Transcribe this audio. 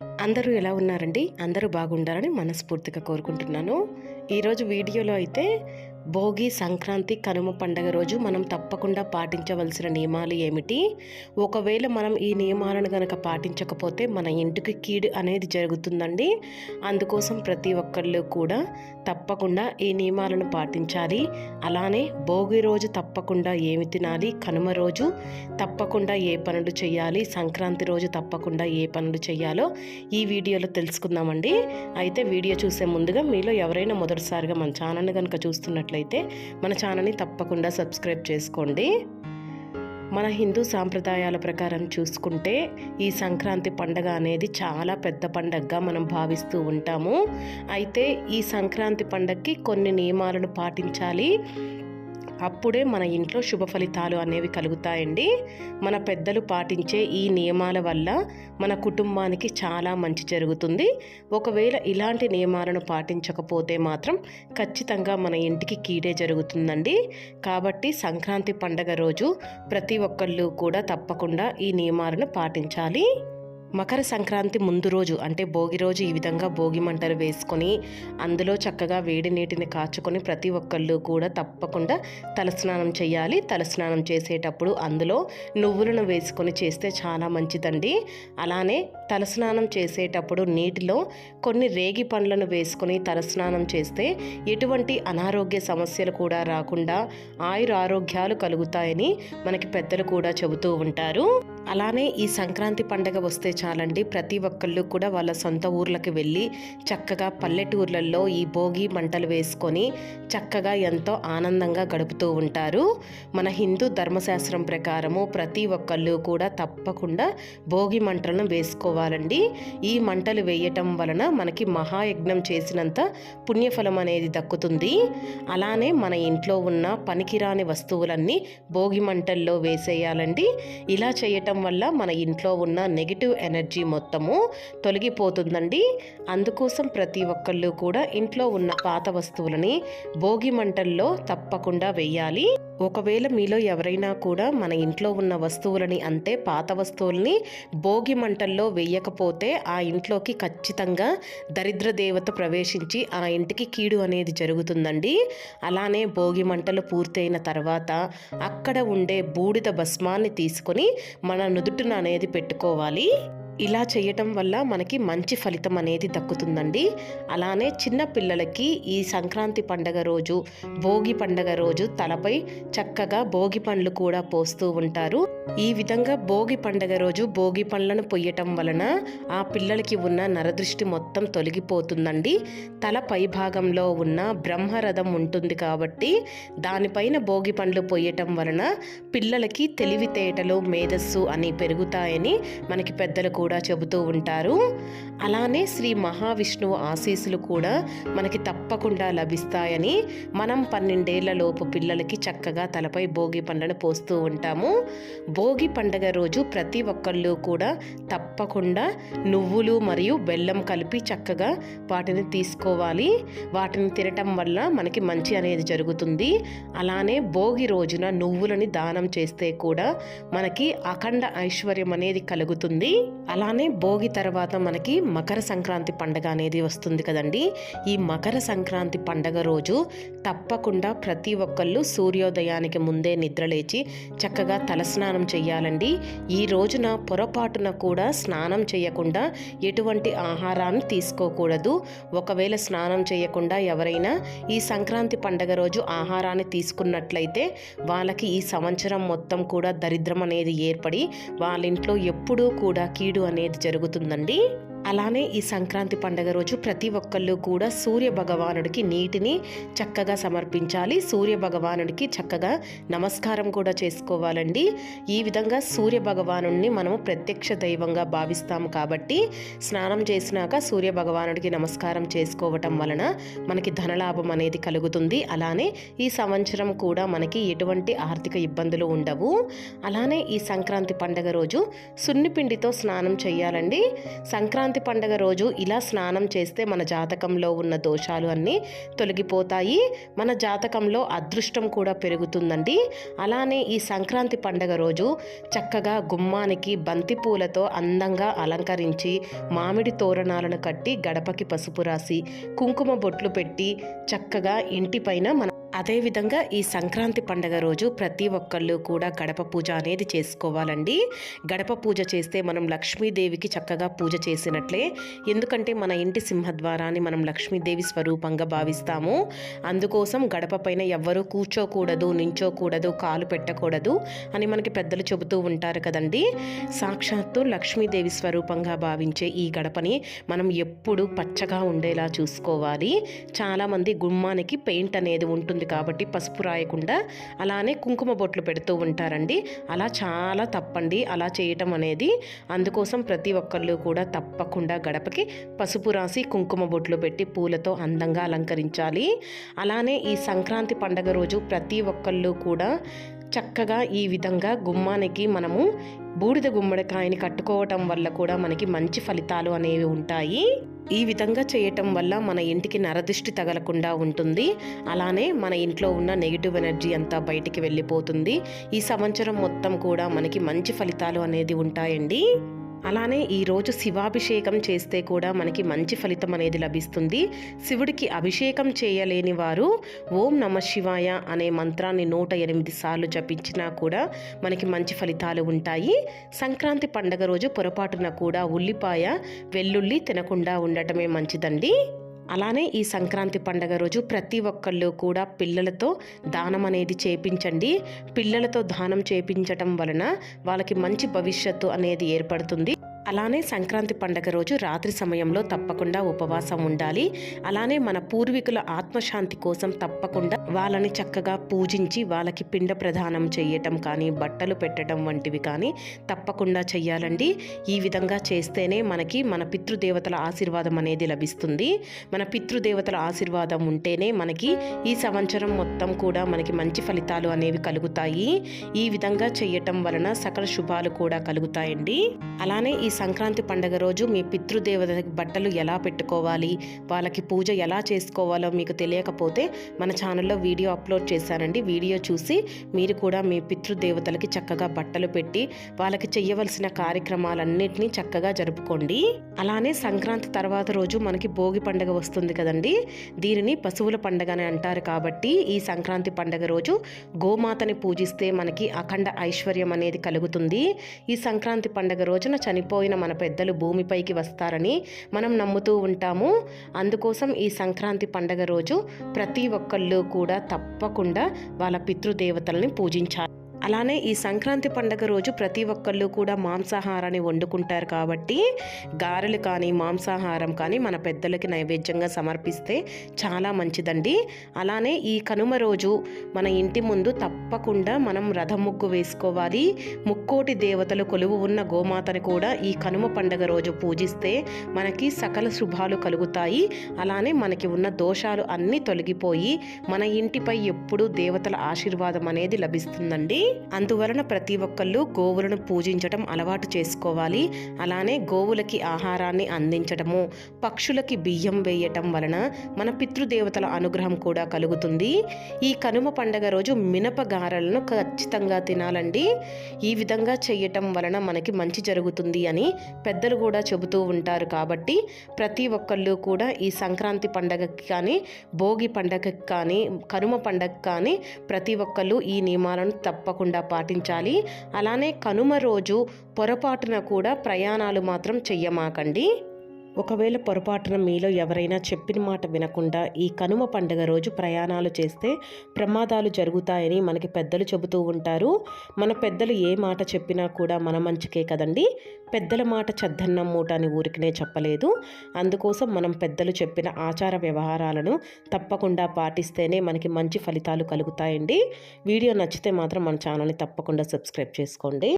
అందరూ ఎలా ఉన్నారండి? అందరూ బాగుండాలని మనస్ఫూర్తిగా కోరుకుంటున్నాను. ఈరోజు వీడియోలో అయితే భోగి సంక్రాంతి కనుమ పండగ రోజు మనం తప్పకుండా పాటించవలసిన నియమాలు ఏమిటి? ఒకవేళ మనం ఈ నియమాలను కనుక పాటించకపోతే మన ఇంటికి కీడు అనేది జరుగుతుందండి. అందుకోసం ప్రతి ఒక్కళ్ళు కూడా తప్పకుండా ఈ నియమాలను పాటించాలి. అలానే భోగి రోజు తప్పకుండా ఏమి తినాలి? కనుమ రోజు తప్పకుండా ఏ పనులు చేయాలి? సంక్రాంతి రోజు తప్పకుండా ఏ పనులు చేయాలో ఈ వీడియోలో తెలుసుకుందామండి. అయితే వీడియో చూసే ముందుగా మీలో ఎవరైనా మొదటిసారిగా మన ఛానల్ని కనుక చూస్తున్నట్లయితే మన ఛానల్ని తప్పకుండా సబ్స్క్రైబ్ చేసుకోండి. మన హిందూ సాంప్రదాయాల ప్రకారం చూసుకుంటే ఈ సంక్రాంతి పండగ అనేది చాలా పెద్ద పండగగా మనం భావిస్తూ ఉంటాము. అయితే ఈ సంక్రాంతి పండగకి కొన్ని నియమాలను పాటించాలి. అప్పుడే మన ఇంట్లో శుభ ఫలితాలు అనేవి కలుగుతాయండి. మన పెద్దలు పాటించే ఈ నియమాల వల్ల మన కుటుంబానికి చాలా మంచి జరుగుతుంది. ఒకవేళ ఇలాంటి నియమాలను పాటించకపోతే మాత్రం ఖచ్చితంగా మన ఇంటికి కీడే జరుగుతుందండి. కాబట్టి సంక్రాంతి పండగ రోజు ప్రతి ఒక్కళ్ళు కూడా తప్పకుండా ఈ నియమాలను పాటించాలి. మకర సంక్రాంతి ముందు రోజు అంటే భోగి రోజు ఈ విధంగా భోగి మంటలు వేసుకొని అందులో చక్కగా వేడి నీటిని కాచుకొని ప్రతి ఒక్కళ్ళు కూడా తప్పకుండా తలస్నానం చేయాలి. తలస్నానం చేసేటప్పుడు అందులో నువ్వులను వేసుకొని చేస్తే చాలా మంచిదండి. అలానే తలస్నానం చేసేటప్పుడు నీటిలో కొన్ని రేగి పండ్లను వేసుకొని తలస్నానం చేస్తే ఎటువంటి అనారోగ్య సమస్యలు కూడా రాకుండా ఆయుర ఆరోగ్యాలు కలుగుతాయని మనకి పెద్దలు కూడా చెబుతూ ఉంటారు. అలానే ఈ సంక్రాంతి పండగ వస్తే చాలండి ప్రతి ఒక్కళ్ళు కూడా వాళ్ళ సొంత ఊర్లకు వెళ్ళి చక్కగా పల్లెటూర్లలో ఈ భోగి మంటలు వేసుకొని చక్కగా ఎంతో ఆనందంగా గడుపుతూ ఉంటారు. మన హిందూ ధర్మశాస్త్రం ప్రకారము ప్రతి ఒక్కళ్ళు కూడా తప్పకుండా భోగి మంటలను వేసుకోవాలండి. ఈ మంటలు వేయటం వలన మనకి మహాయజ్ఞం చేసినంత పుణ్యఫలం అనేది దక్కుతుంది. అలానే మన ఇంట్లో ఉన్న పనికిరాని వస్తువులన్నీ భోగి మంటల్లో వేసేయాలండి. ఇలా చేయటం వల్ల మన ఇంట్లో ఉన్న నెగిటివ్ ఎనర్జీ మొత్తము తొలగిపోతుందండి. అందుకోసం ప్రతి ఒక్కళ్ళు కూడా ఇంట్లో ఉన్న పాత వస్తువులని భోగి మంటల్లో తప్పకుండా వేయాలి. ఒకవేళ మీలో ఎవరైనా కూడా మన ఇంట్లో ఉన్న వస్తువులని అంటే పాత వస్తువుల్ని భోగి మంటల్లో వేయకపోతే ఆ ఇంట్లోకి ఖచ్చితంగా దరిద్ర దేవత ప్రవేశించి ఆ ఇంటికి కీడు అనేది జరుగుతుందండి. అలానే భోగి మంటలు పూర్తయిన తర్వాత అక్కడ ఉండే బూడిద భస్మాన్ని తీసుకొని మన నుదుటిన అనేది పెట్టుకోవాలి. ఇలా చేయటం వల్ల మనకి మంచి ఫలితం అనేది దక్కుతుందండి. అలానే చిన్న పిల్లలకి ఈ సంక్రాంతి పండగ రోజు భోగి పండగ రోజు తలపై చక్కగా భోగి పండ్లు కూడా పోస్తూ ఉంటారు. ఈ విధంగా భోగి పండగ రోజు భోగి పండ్లను పొయ్యటం వలన ఆ పిల్లలకి ఉన్న నరదృష్టి మొత్తం తొలగిపోతుందండి. తల పై భాగంలో ఉన్న బ్రహ్మరథం ఉంటుంది కాబట్టి దానిపైన భోగి పండ్లు పొయ్యటం వలన పిల్లలకి తెలివితేటలు మేధస్సు అని పెరుగుతాయని మనకి పెద్దలు కూడా కూడా చెబుతూ ఉంటారు. అలానే శ్రీ మహావిష్ణువు ఆశీస్సులు కూడా మనకి తప్పకుండా లభిస్తాయని మనం పన్నెండేళ్ళ లోపు పిల్లలకి చక్కగా తలపై భోగి పండ్లను పోస్తూ ఉంటాము. భోగి పండగ రోజు ప్రతి ఒక్కళ్ళు కూడా తప్పకుండా నువ్వులు మరియు బెల్లం కలిపి చక్కగా వాటిని తీసుకోవాలి. వాటిని తినటం వల్ల మనకి మంచి అనేది జరుగుతుంది. అలానే భోగి రోజున నువ్వులని దానం చేస్తే కూడా మనకి అఖండ ఐశ్వర్యం అనేది కలుగుతుంది. అలానే భోగి తర్వాత మనకి మకర సంక్రాంతి పండగ అనేది వస్తుంది కదండి. ఈ మకర సంక్రాంతి పండగ రోజు తప్పకుండా ప్రతి ఒక్కళ్ళు సూర్యోదయానికి ముందే నిద్రలేచి చక్కగా తలస్నానం చేయాలండి ఈ రోజున పొరపాటున కూడా స్నానం చేయకుండా ఎటువంటి ఆహారాన్ని తీసుకోకూడదు. ఒకవేళ స్నానం చేయకుండా ఎవరైనా ఈ సంక్రాంతి పండగ రోజు ఆహారాన్ని తీసుకున్నట్లయితే వాళ్ళకి ఈ సంవత్సరం మొత్తం కూడా దరిద్రం అనేది ఏర్పడి వాళ్ళ ఇంట్లో ఎప్పుడూ కూడా కీడు అనేది జరుగుతుందండి. అలానే ఈ సంక్రాంతి పండగ రోజు ప్రతి ఒక్కళ్ళు కూడా సూర్య భగవానుడికి నీటిని చక్కగా సమర్పించాలి. సూర్య భగవానుడికి చక్కగా నమస్కారం కూడా చేసుకోవాలండి. ఈ విధంగా సూర్య భగవాను మనము ప్రత్యక్ష దైవంగా భావిస్తాము కాబట్టి స్నానం చేసినాక సూర్య భగవానుడికి నమస్కారం చేసుకోవటం వలన మనకి ధనలాభం అనేది కలుగుతుంది. అలానే ఈ సంవత్సరం కూడా మనకి ఎటువంటి ఆర్థిక ఇబ్బందులు ఉండవు. అలానే ఈ సంక్రాంతి పండగ రోజు సున్నిపిండితో స్నానం చేయాలండి. సంక్రాంతి సంక్రాంతి పండగ రోజు ఇలా స్నానం చేస్తే మన జాతకంలో ఉన్న దోషాలు అన్నీ తొలగిపోతాయి. మన జాతకంలో అదృష్టం కూడా పెరుగుతుందండి. అలానే ఈ సంక్రాంతి పండగ రోజు చక్కగా గుమ్మానికి బంతి పూలతో అందంగా అలంకరించి మామిడి తోరణాలను కట్టి గడపకి పసుపు రాసి కుంకుమ బొట్లు పెట్టి చక్కగా ఇంటిపైన మన అదేవిధంగా ఈ సంక్రాంతి పండగ రోజు ప్రతి ఒక్కళ్ళు కూడా గడప పూజ అనేది చేసుకోవాలండి. గడప పూజ చేస్తే మనం లక్ష్మీదేవికి చక్కగా పూజ చేసినట్లే. ఎందుకంటే మన ఇంటి సింహద్వారాన్ని మనం లక్ష్మీదేవి స్వరూపంగా భావిస్తాము. అందుకోసం గడప పైన ఎవ్వరూ కూర్చోకూడదు నించోకూడదు కాలు పెట్టకూడదు అని మనకి పెద్దలు చెబుతూ ఉంటారు కదండి. సాక్షాత్తు లక్ష్మీదేవి స్వరూపంగా భావించే ఈ గడపని మనం ఎప్పుడు పచ్చగా ఉండేలా చూసుకోవాలి. చాలామంది గుమ్మానికి పెయింట్ అనేది ఉంటుంది కాబట్టి పసుపు రాయకుండా అలానే కుంకుమ బొట్లు పెడుతూ ఉంటారండి. అలా చాలా తప్పండి. అలా చేయటం అనేది అందుకోసం ప్రతి ఒక్కళ్ళు కూడా తప్పకుండా గడపకి పసుపు రాసి కుంకుమ బొట్లు పెట్టి పూలతో అందంగా అలంకరించాలి. అలానే ఈ సంక్రాంతి పండగ రోజు ప్రతి ఒక్కళ్ళు కూడా చక్కగా ఈ విధంగా గుమ్మానికి మనము బూడిద గుమ్మడికాయని కట్టుకోవటం వల్ల కూడా మనకి మంచి ఫలితాలు అనేవి ఉంటాయి. ఈ విధంగా చేయటం వల్ల మన ఇంటికి నరదృష్టి తగలకుండా ఉంటుంది. అలానే మన ఇంట్లో ఉన్న నెగిటివ్ ఎనర్జీ అంతా బయటికి వెళ్ళిపోతుంది. ఈ సంవత్సరం మొత్తం కూడా మనకి మంచి ఫలితాలు అనేది ఉంటాయండి. అలానే ఈరోజు శివాభిషేకం చేస్తే కూడా మనకి మంచి ఫలితం అనేది లభిస్తుంది. శివుడికి అభిషేకం చేయలేని వారు ఓం నమ శివాయ అనే మంత్రాన్ని నూట ఎనిమిది సార్లు జపించినా కూడా మనకి మంచి ఫలితాలు ఉంటాయి. సంక్రాంతి పండగ రోజు పొరపాటున కూడా ఉల్లిపాయ వెల్లుల్లి తినకుండా ఉండటమే మంచిదండి. అలానే ఈ సంక్రాంతి పండగ రోజు ప్రతి ఒక్కళ్ళు కూడా పిల్లలతో దానం అనేది చేపించండి. పిల్లలతో దానం చేపించటం వలన వాళ్ళకి మంచి భవిష్యత్తు అనేది ఏర్పడుతుంది. అలానే సంక్రాంతి పండగ రోజు రాత్రి సమయంలో తప్పకుండా ఉపవాసం ఉండాలి. అలానే మన పూర్వీకుల ఆత్మశాంతి కోసం తప్పకుండా వాళ్ళని చక్కగా పూజించి వాళ్ళకి పిండ ప్రదానం చేయటం కానీ బట్టలు పెట్టడం వంటివి కానీ తప్పకుండా చెయ్యాలండి. ఈ విధంగా చేస్తేనే మనకి మన పితృదేవతల ఆశీర్వాదం అనేది లభిస్తుంది. మన పితృదేవతల ఆశీర్వాదం ఉంటేనే మనకి ఈ సంవత్సరం మొత్తం కూడా మనకి మంచి ఫలితాలు అనేవి కలుగుతాయి. ఈ విధంగా చేయటం వలన సకల శుభాలు కూడా కలుగుతాయండి. అలానే ఈ సంక్రాంతి పండగ రోజు మీ పితృదేవతకి బట్టలు ఎలా పెట్టుకోవాలి? వాళ్ళకి పూజ ఎలా చేసుకోవాలో మీకు తెలియకపోతే మన ఛానల్లో వీడియో అప్లోడ్ చేశానండి. వీడియో చూసి మీరు కూడా మీ పితృదేవతలకి చక్కగా బట్టలు పెట్టి వాళ్ళకి చెయ్యవలసిన కార్యక్రమాలన్నింటినీ చక్కగా జరుపుకోండి. అలానే సంక్రాంతి తర్వాత రోజు మనకి భోగి పండగ వస్తుంది కదండి. దీనిని పశువుల పండగ అని అంటారు కాబట్టి ఈ సంక్రాంతి పండగ రోజు గోమాతని పూజిస్తే మనకి అఖండ ఐశ్వర్యం అనేది కలుగుతుంది. ఈ సంక్రాంతి పండగ రోజున చనిపోయిన మన పెద్దలు భూమిపైకి వస్తారని మనం నమ్ముతూ ఉంటాము. అందుకోసం ఈ సంక్రాంతి పండగ రోజు ప్రతి ఒక్కళ్ళు కూడా తప్పకుండా వాళ్ళ పితృదేవతల్ని పూజించాలి. అలానే ఈ సంక్రాంతి పండగ రోజు ప్రతి ఒక్కళ్ళు కూడా మాంసాహారాన్ని వండుకుంటారు కాబట్టి గారెలు కానీ మాంసాహారం కానీ మన పెద్దలకి నైవేద్యంగా సమర్పిస్తే చాలా మంచిదండి. అలానే ఈ కనుమ రోజు మన ఇంటి ముందు తప్పకుండా మనం రథం ముగ్గు వేసుకోవాలి. ముక్కోటి దేవతలు కొలువు ఉన్న గోమాతని కూడా ఈ కనుమ పండగ రోజు పూజిస్తే మనకి సకల శుభాలు కలుగుతాయి. అలానే మనకి ఉన్న దోషాలు అన్నీ తొలగిపోయి మన ఇంటిపై ఎప్పుడూ దేవతల ఆశీర్వాదం అనేది లభిస్తుందండి. అందువలన ప్రతి ఒక్కళ్ళు గోవులను పూజించటం అలవాటు చేసుకోవాలి. అలానే గోవులకి ఆహారాన్ని అందించటము పక్షులకి బియ్యం వేయటం వలన మన పితృదేవతల అనుగ్రహం కూడా కలుగుతుంది. ఈ కనుమ పండగ రోజు మినప గారెలను ఖచ్చితంగా తినాలండి. ఈ విధంగా చేయటం వలన మనకి మంచి జరుగుతుంది అని పెద్దలు కూడా చెబుతూ ఉంటారు కాబట్టి ప్రతి ఒక్కళ్ళు కూడా ఈ సంక్రాంతి పండగకి కానీ భోగి పండగకి కానీ కనుమ పండగకి కానీ ప్రతి ఒక్కళ్ళు ఈ నియమాలను తప్పకుండా పాటించాలి. అలానే కనుమ రోజు పొరపాటున కూడా ప్రయాణాలు మాత్రం చెయ్యమాకండి. ఒకవేళ పొరపాటున మీలో ఎవరైనా చెప్పిన మాట వినకుండా ఈ కనుమ పండుగ రోజు ప్రయాణాలు చేస్తే ప్రమాదాలు జరుగుతాయని మనకి పెద్దలు చెబుతూ ఉంటారు. మన పెద్దలు ఏ మాట చెప్పినా కూడా మన మంచికే కదండి. పెద్దల మాట చద్దన్నం మూట అని ఊరికినే చెప్పలేదు. అందుకోసం మనం పెద్దలు చెప్పిన ఆచార వ్యవహారాలను తప్పకుండా పాటిస్తేనే మనకి మంచి ఫలితాలు కలుగుతాయండి. వీడియో నచ్చితే మాత్రం మన ఛానల్ని తప్పకుండా సబ్స్క్రైబ్ చేసుకోండి.